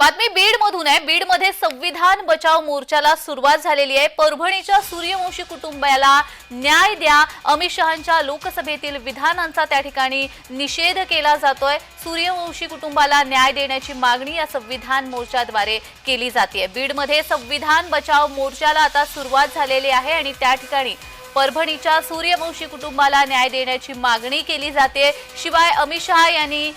बातमी बीड मधून आहे. बीडमध्ये संविधान बचाव मोर्चाला सुरुवात झालेली आहे. परभणीच्या सूर्यवंशी कुटुंबाला न्याय द्या. अमित शहांच्या लोकसभेतील विधानांचा त्या ठिकाणी निषेध केला जातोय. सूर्यवंशी कुटुंबाला न्याय देण्याची मागणी या संविधान मोर्चाद्वारे केली जाते बीडमध्ये संविधान बचाव मोर्चाला आता सुरुवात झालेली आहे आणि त्या ठिकाणी परभणीच्या सूर्यवंशी कुटुंबाला न्याय देण्याची मागणी केली जाते. शिवाय अमित शहा यांनी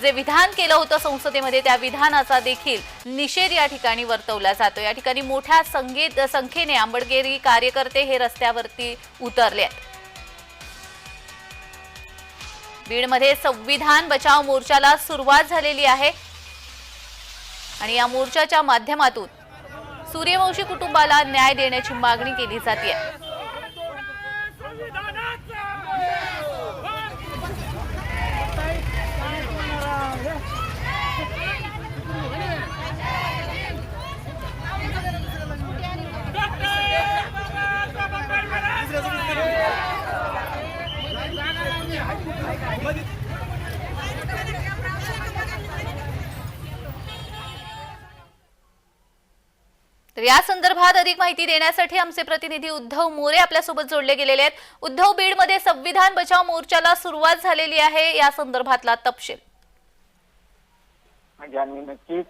जे विधान केलं होतं संसदेमध्ये त्या विधानाचा देखील निषेध या ठिकाणी वर्तवला जातो. या ठिकाणी मोठ्या संगीत संख्येने आंबडगेरी कार्यकर्ते हे रस्त्यावरती उतरले आहेत. बीडमध्ये संविधान बचाव मोर्चाला सुरुवात झालेली आहे. आणि या मोर्चाच्या माध्यमातून सूर्यवंशी कुटुंबाला न्याय देण्याची मागणी केली जाते तर या संदर्भात अधिक माहिती देण्यासाठी आमचे प्रतिनिधी उद्धव मोरे आपल्यासोबत जोडले गेलेले आहेत. उद्धव बीडमध्ये संविधान बचाव मोर्चाला सुरुवात झालेली आहे. या संदर्भातला तपशील. म्हणजे जाणवी नक्कीच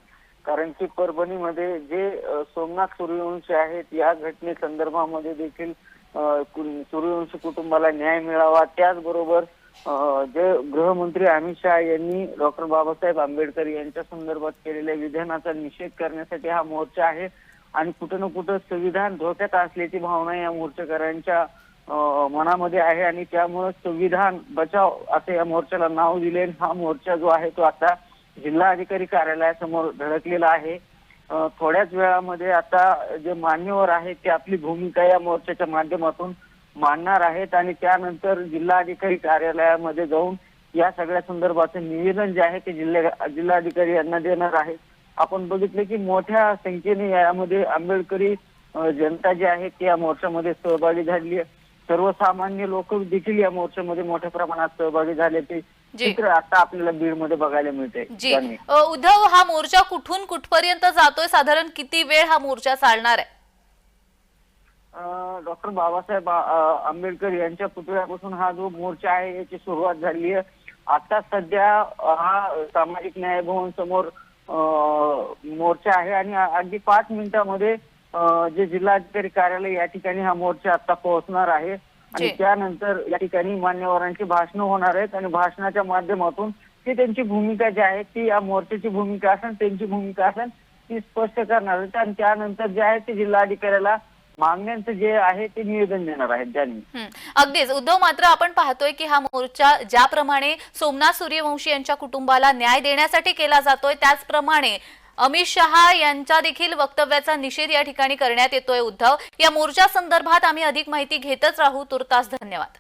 कारण की परभणीमध्ये जे सोमनाथ सूर्यवंशी आहेत या घटने संदर्भामध्ये देखील सूर्यवंशी कुटुंबाला न्याय मिळावा त्याचबरोबर जे गृहमंत्री अमित शहा यांनी डॉक्टर बाबासाहेब आंबेडकर यांच्या संदर्भात केलेल्या विधानाचा निषेध करण्यासाठी हा मोर्चा आहे आणि कुठं ना कुठं संविधान धोक्यात असल्याची भावना या मोर्चेकऱ्यांच्या मनामध्ये आहे आणि त्यामुळे संविधान बचाव असं या मोर्चाला नाव दिले आणि हा मोर्चा जो आहे तो आता जिल्हाधिकारी कार्यालयासमोर धडकलेला आहे. थोड्याच वेळामध्ये आता जे मान्यवर आहेत ते आपली भूमिका या मोर्चाच्या माध्यमातून मांडणार आहेत आणि त्यानंतर जिल्हाधिकारी कार्यालयामध्ये जाऊन या सगळ्या संदर्भाचं निवेदन जे आहे ते जिल्हा जिल्हाधिकारी यांना देणार आहे. आपण बघितले की मोठ्या संख्येने यामध्ये आंबेडकरी जनता जी आहे ती या मोर्चामध्ये सहभागी झाली आहे. सर्वसामान्य लोक देखील या मोर्चामध्ये मोठ्या प्रमाणात सहभागी झाले ते. चित्र आता आपल्याला बीडमध्ये बघायला मिळते जी. उद्धव हा मोर्चा कुठून कुठपर्यंत जातोय? साधारण किती वेळ हा मोर्चा चालणार आहे? डॉक्टर बाबासाहेब आंबेडकर यांच्या पुतळ्यापासून हा जो मोर्चा आहे याची सुरुवात झाली आहे आता सध्या हा सामाजिक न्याय भवन समोर मोर्चा आहे आणि अगदी पाच मिनिटामध्ये जे जिल्हाधिकारी कार्यालय या ठिकाणी हा मोर्चा आता पोहोचणार आहे आणि. त्यानंतर या ठिकाणी मान्यवरांची भाषणं होणार आहेत आणि भाषणाच्या माध्यमातून ती त्यांची भूमिका जी आहे ती या मोर्चाची भूमिका असेल त्यांची भूमिका असेल ती स्पष्ट करणार आहेत आणि त्यानंतर जे आहे ते जिल्हाधिकाऱ्याला मागण्यांचं जे आहे ते निवेदन देणार आहेत त्यांनी अगदीच. उद्धव मात्र आपण पाहतोय की हा मोर्चा ज्याप्रमाणे सोमनाथ सूर्यवंशी यांच्या कुटुंबाला न्याय देण्यासाठी केला जातोय त्याचप्रमाणे अमित शहा यांच्या देखील वक्तव्याचा निषेध या ठिकाणी करण्यात येतोय उद्धव. या मोर्चा संदर्भात आम्ही अधिक माहिती घेतच राहू. तुर्तास धन्यवाद.